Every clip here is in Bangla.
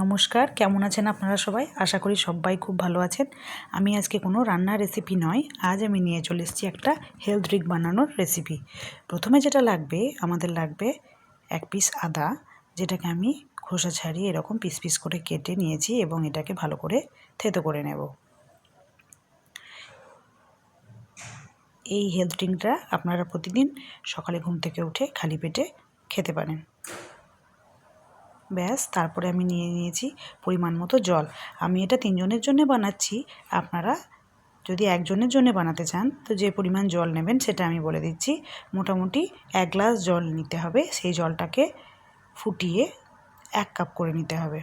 নমস্কার, কেমন আছেন আপনারা সবাই? আশা করি সবাই খুব ভালো আছেন। আমি আজকে কোনো রান্নার রেসিপি নয়, আজ আমি নিয়ে চলে এসেছি একটা হেলথ ড্রিঙ্ক বানানোর রেসিপি প্রথমে যেটা লাগবে, আমাদের লাগবে এক পিস আদা, যেটাকে আমি খোসা ছাড়িয়ে এরকম পিস পিস করে কেটে নিয়েছি এবং এটাকে ভালো করে থেতো করে নেব। এই হেলথ ড্রিঙ্কটা আপনারা প্রতিদিন সকালে ঘুম থেকে উঠে খালি পেটে খেতে পারেন। ব্যাস, তারপরে আমি নিয়ে নিয়েছি পরিমাণ মতো জল। আমি এটা তিনজনের জন্য বানাচ্ছি। আপনারা যদি একজনের জন্য বানাতে চান, তো যে পরিমাণ জল নেবেন সেটা আমি বলে দিচ্ছি। মোটামুটি এক গ্লাস জল নিতে হবে। সেই জলটাকে ফুটিয়ে এক কাপ করে নিতে হবে।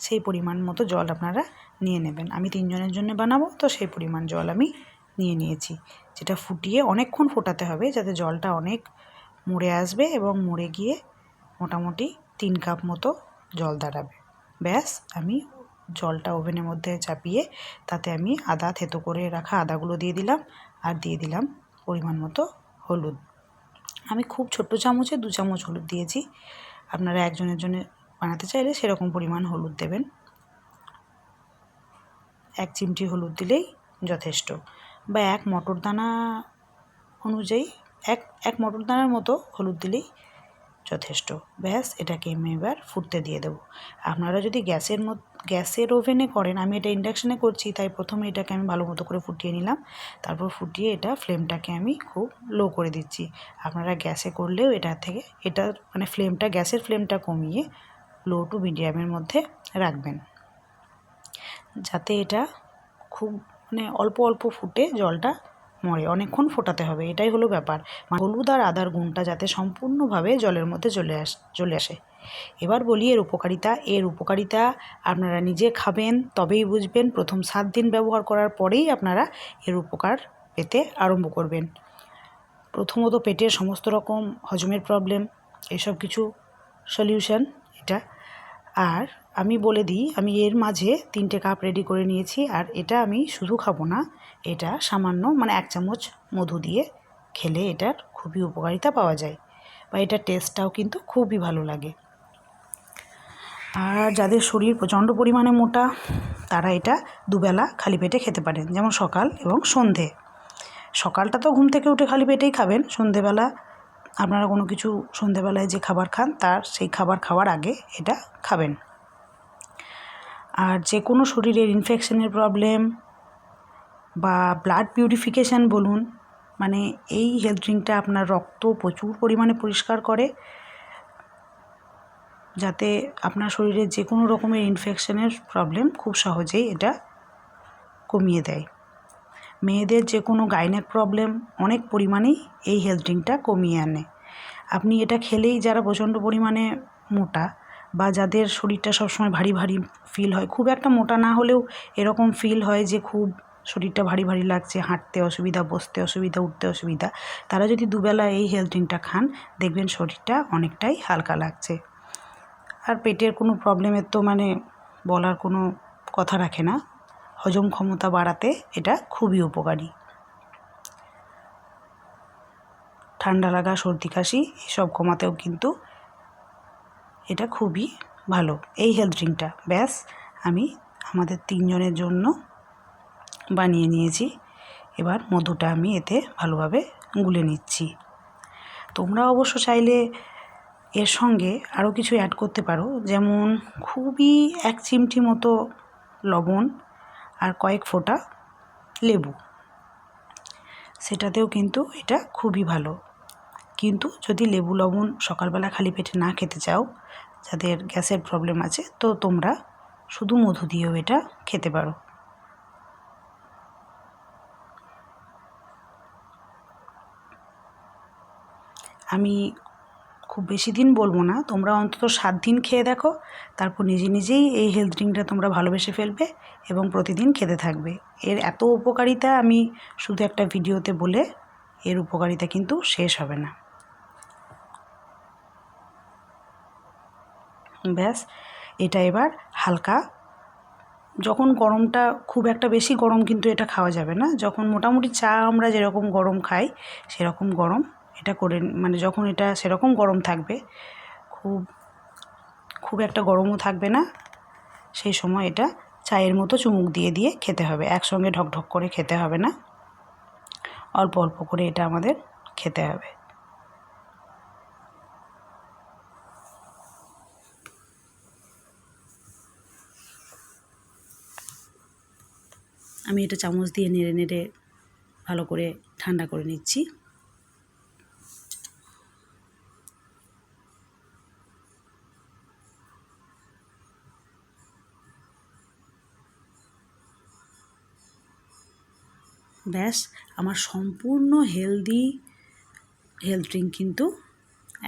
সেই পরিমাণ মতো জল আপনারা নিয়ে নেবেন। আমি তিনজনের জন্য বানাবো, তো সেই পরিমাণ জল আমি নিয়ে নিয়েছি। যেটা ফুটিয়ে অনেকক্ষণ ফোটাতে হবে, যাতে জলটা অনেক মরে আসবে এবং মরে গিয়ে মোটামুটি তিন কাপ মতো জল দাঁড়াবে। ব্যাস, আমি জলটা ওভেনের মধ্যে চাপিয়ে তাতে আমি আদা থেতো করে রাখা আদাগুলো দিয়ে দিলাম আর দিয়ে দিলাম পরিমাণ মতো হলুদ। আমি খুব ছোট্ট চামচে দু চামচ হলুদ দিয়েছি। আপনারা একজনের জন্য বানাতে চাইলে সেরকম পরিমাণ হলুদ দেবেন। এক চিমটি হলুদ দিলেই যথেষ্ট। বা এক মটর দানা অনুযায়ী এক এক মটর দানার মতো হলুদ দিলেই যথেষ্ট। ব্যাস, এটাকে আমি এবার ফুটতে দিয়ে দেবো। আপনারা যদি গ্যাসের মধ্যে গ্যাসের ওভেনে করেন, আমি এটা ইন্ডাকশানে করছি, তাই প্রথমে এটাকে আমি ভালো মতো করে ফুটিয়ে নিলাম। তারপর ফুটিয়ে এটা ফ্লেমটাকে আমি খুব লো করে দিচ্ছি। আপনারা গ্যাসে করলেও এটা থেকে, এটা মানে ফ্লেমটা, গ্যাসের ফ্লেমটা কমিয়ে লো টু মিডিয়ামের মধ্যে রাখবেন। যাতে এটা খুব মানে অল্প অল্প ফুটে জলটা মরে অনেকক্ষণ ফোটাতে হবে, এটাই হলো ব্যাপার। হলুদ আর আদার গুণটা যাতে সম্পূর্ণভাবে জলের মধ্যে চলে আস, চলে আসে। এবার বলি এর উপকারিতা। এর উপকারিতা আপনারা নিজে খাবেন, তবেই বুঝবেন প্রথম সাত দিন ব্যবহার করার পরেই আপনারা এর উপকার পেতে আরম্ভ করবেন। প্রথমত পেটের সমস্ত রকম হজমের প্রবলেম এসব কিছু সলিউশন এটা। আর আমি বলে দিই, আমি এর মাঝে তিনটে কাপ রেডি করে নিয়েছি আর এটা আমি শুধু খাব না, এটা সামান্য মানে এক চামচ মধু দিয়ে খেলে এটার খুবই উপকারিতা পাওয়া যায় বা এটার টেস্টটাও কিন্তু খুবই ভালো লাগে। আর যাদের শরীর প্রচণ্ড পরিমাণে মোটা, তারা এটা দুবেলা খালি পেটে খেতে পারেন, যেমন সকাল এবং সন্ধে। সকালটা তো ঘুম থেকে উঠে খালি পেটেই খাবেন, সন্ধেবেলা আপনারা কোনো কিছু সন্ধেবেলায় যে খাবার খান, তার সেই খাবার খাওয়ার আগে এটা খাবেন। আর যে কোনো শরীরের ইনফেকশনের প্রবলেম বা ব্লাড পিউরিফিকেশান বলুন মানে এই হেলথ ড্রিঙ্কটা আপনার রক্ত প্রচুর পরিমাণে পরিষ্কার করে, যাতে আপনার শরীরে যে কোনো রকমের ইনফেকশনের প্রবলেম খুব সহজেই এটা কমিয়ে দেয়। মেয়েদের যে কোনো গাইনেক প্রবলেম অনেক পরিমাণেই এই হেলথ ড্রিঙ্কটা কমিয়ে আনে। আপনি এটা খেলেই যারা প্রচণ্ড পরিমাণে মোটা বা যাদের শরীরটা সবসময় ভারী ভারী ফিল হয়, খুব একটা মোটা না হলেও এরকম ফিল হয় যে খুব শরীরটা ভারী ভারী লাগছে, হাঁটতে অসুবিধা, বসতে অসুবিধা, উঠতে অসুবিধা। তারা যদি দুবেলা এই হেলথ ড্রিঙ্কটা খান, দেখবেন শরীরটা অনেকটাই হালকা লাগছে। আর পেটের কোনো প্রবলেমের তো মানে বলার কোনো কথা রাখে না। হজম ক্ষমতা বাড়াতে এটা খুবই উপকারী। ঠান্ডা লাগা, সর্দি কাশি, এসব কমাতেও কিন্তু এটা খুবই ভালো, এই হেলথ ড্রিঙ্কটা ব্যাস, আমি আমাদের তিনজনের জন্য বানিয়ে নিয়েছি। এবার মধুটা আমি এতে ভালোভাবে গুলে নিচ্ছি। তোমরা অবশ্য চাইলে এর সঙ্গে আরও কিছু অ্যাড করতে পারো, যেমন খুবই এক চিমটি মতো লবণ আর কয়েক ফোঁটা লেবু। সেটাতেও কিন্তু এটা খুবই ভালো। কিন্তু যদি লেবু, লবণ সকালবেলা খালি পেটে না খেতে চাও, যাদের গ্যাসের প্রবলেম আছে, তো তোমরা শুধু মধু দিয়েও এটা খেতে পারো। আমি খুব বেশি দিন বলব না, তোমরা অন্তত সাত দিন খেয়ে দেখো, তারপর নিজে নিজেই এই হেলথ ড্রিঙ্কটা তোমরা ভালোবেসে ফেলবে এবং প্রতিদিন খেতে থাকবে। এর এত উপকারিতা আমি শুধু একটা ভিডিওতে বলে এর উপকারিতা কিন্তু শেষ হবে না। ব্যাস, এটা এবার হালকা। যখন গরমটা খুব একটা বেশি গরম কিন্তু এটা খাওয়া যাবে না। যখন মোটামুটি চা আমরা যেরকম গরম খাই, সেরকম গরম এটা করে মানে যখন এটা সেরকম গরম থাকবে, খুব খুব একটা গরমও থাকবে না। সেই সময় এটা চায়ের মতো চুমুক দিয়ে দিয়ে খেতে হবে। একসঙ্গে ঢকঢক করে খেতে হবে না। অল্প অল্প করে এটা আমাদের খেতে হবে। আমি এটা চামচ দিয়ে নেড়ে নেড়ে ভালো করে ঠান্ডা করে নিচ্ছি। ব্যাস, আমার সম্পূর্ণ হেলদি হেলথ ড্রিঙ্ক কিন্তু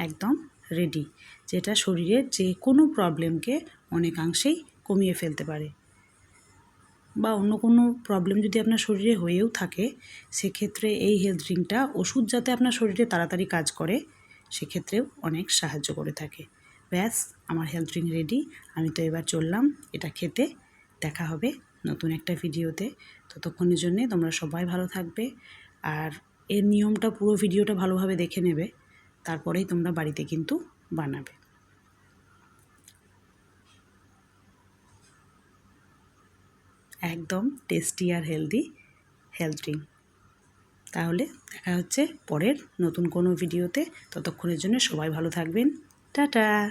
একদম রেডি, যেটা শরীরের যে কোনো প্রবলেমকে অনেকাংশেই কমিয়ে ফেলতে পারে। বা অন্য কোনো প্রবলেম যদি আপনার শরীরে হয়েও থাকে, সেক্ষেত্রে এই হেলথ ড্রিঙ্কটা ওষুধ যাতে আপনার শরীরে তাড়াতাড়ি কাজ করে, সেক্ষেত্রেও অনেক সাহায্য করে থাকে। ব্যাস, আমার হেলথ ড্রিঙ্ক রেডি আমি তো এবার চললাম এটা খেতে। দেখা হবে নতুন একটা ভিডিওতে ততক্ষণের জন্যে তোমরা সবাই ভালো থাকবে। আর এর নিয়মটা পুরো ভিডিওটা ভালোভাবে দেখে নেবে। তারপরেই তোমরা বাড়িতে কিন্তু বানাবে। একদম টেস্টি আর হেলদি হেলথ ড্রিঙ্ক। তাহলে দেখা হচ্ছে পরের নতুন কোনো ভিডিওতে। ততক্ষণের জন্য সবাই ভালো থাকবেন। টাটা।